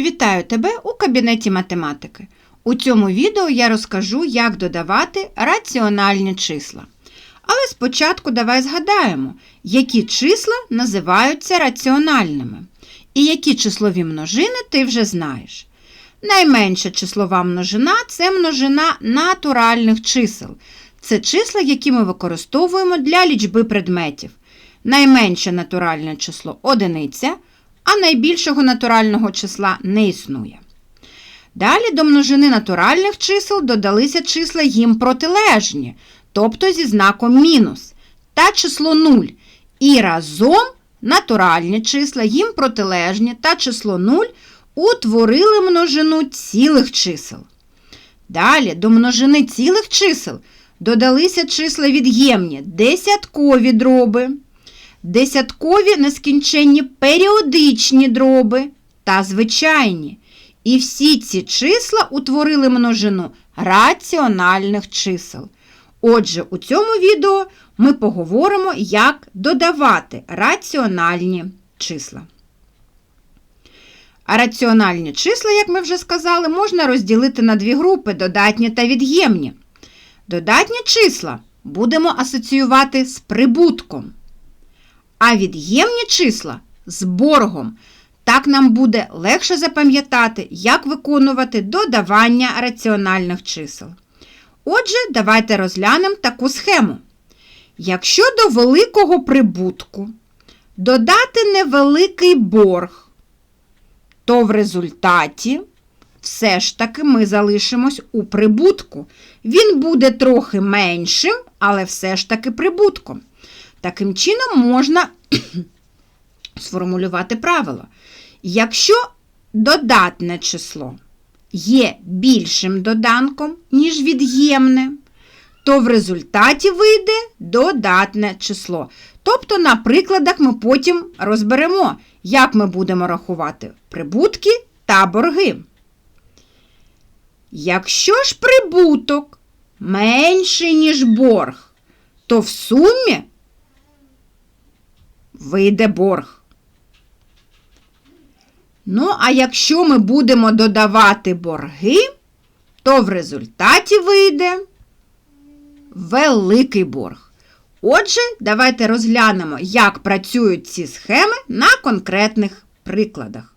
Вітаю тебе у кабінеті математики. У цьому відео я розкажу, як додавати раціональні числа. Але спочатку давай згадаємо, які числа називаються раціональними і які числові множини ти вже знаєш. Найменша числова множина це множина натуральних чисел. Це числа, які ми використовуємо для лічби предметів. Найменше натуральне число одиниця, а найбільшого натурального числа не існує. Далі до множини натуральних чисел додалися числа їм протилежні, тобто зі знаком мінус, та число 0. І разом натуральні числа їм протилежні та число 0 утворили множину цілих чисел. Далі до множини цілих чисел додалися числа від'ємні, десяткові дроби, десяткові нескінченні періодичні дроби та звичайні. І всі ці числа утворили множину раціональних чисел. Отже, у цьому відео ми поговоримо, як додавати раціональні числа. А раціональні числа, як ми вже сказали, можна розділити на дві групи додатні та від'ємні. Додатні числа будемо асоціювати з прибутком, а від'ємні числа з боргом. Так нам буде легше запам'ятати, як виконувати додавання раціональних чисел. Отже, давайте розглянемо таку схему. Якщо до великого прибутку додати невеликий борг, то в результаті все ж таки ми залишимось у прибутку. Він буде трохи меншим, але все ж таки прибутком. Таким чином можна сформулювати правило. Якщо додатне число є більшим доданком, ніж від'ємне, то в результаті вийде додатне число. Тобто, на прикладах ми потім розберемо, як ми будемо рахувати прибутки та борги. Якщо ж прибуток менший, ніж борг, то в сумі вийде борг. Ну, а якщо ми будемо додавати борги, то в результаті вийде великий борг. Отже, давайте розглянемо, як працюють ці схеми на конкретних прикладах.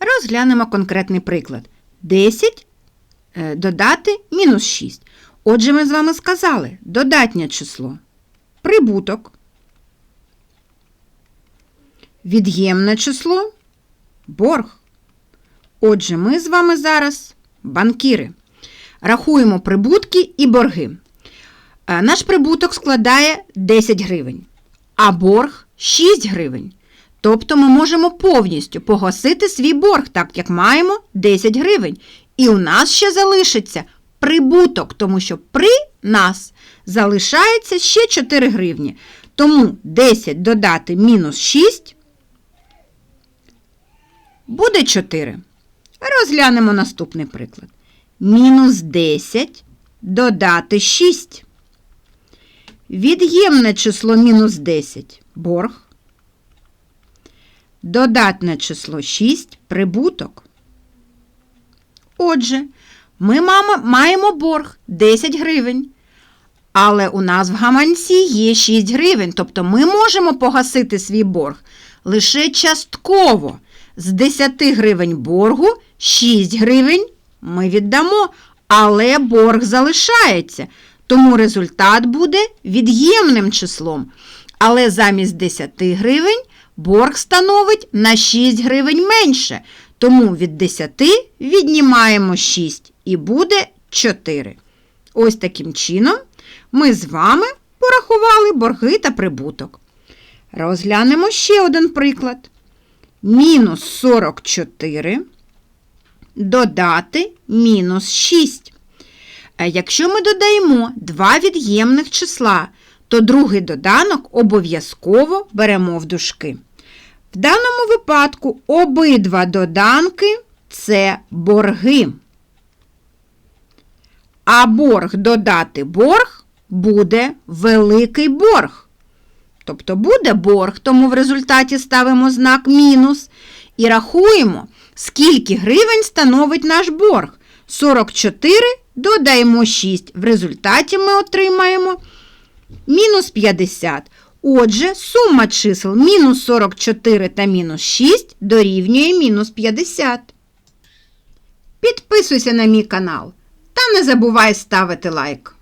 Розглянемо конкретний приклад. 10 е, додати мінус 6. Отже, ми з вами сказали додатнє число. Прибуток. Від'ємне число борг. Отже, ми з вами зараз банкіри. Рахуємо прибутки і борги. Е, наш прибуток складає 10 гривень, а борг 6 гривень. Тобто ми можемо повністю погасити свій борг, так як маємо 10 гривень. І у нас ще залишиться прибуток, тому що при нас залишається ще 4 гривні. Тому 10 додати мінус 6 буде 4. Розглянемо наступний приклад. Мінус 10 додати 6. Від'ємне число мінус 10 борг. Додатне число 6 прибуток. Отже, ми маємо борг 10 гривень. Але у нас в гаманці є 6 гривень, тобто ми можемо погасити свій борг лише частково. З 10 гривень боргу 6 гривень ми віддамо, але борг залишається. Тому результат буде від'ємним числом. Але замість 10 гривень борг становить на 6 гривень менше. Тому від 10 віднімаємо 6 і буде 4. Ось таким чином ми з вами порахували борги та прибуток. Розглянемо ще один приклад. Мінус 44 додати мінус 6. Якщо ми додаємо два від'ємних числа, то другий доданок обов'язково беремо в дужки. В даному випадку обидва доданки це борги. А борг додати борг буде великий борг. Тобто буде борг, тому в результаті ставимо знак мінус і рахуємо, скільки гривень становить наш борг. 44 додаємо 6. В результаті ми отримаємо мінус 50. Отже, сума чисел мінус 44 та мінус 6 дорівнює мінус 50. Підписуйся на мій канал та не забувай ставити лайк.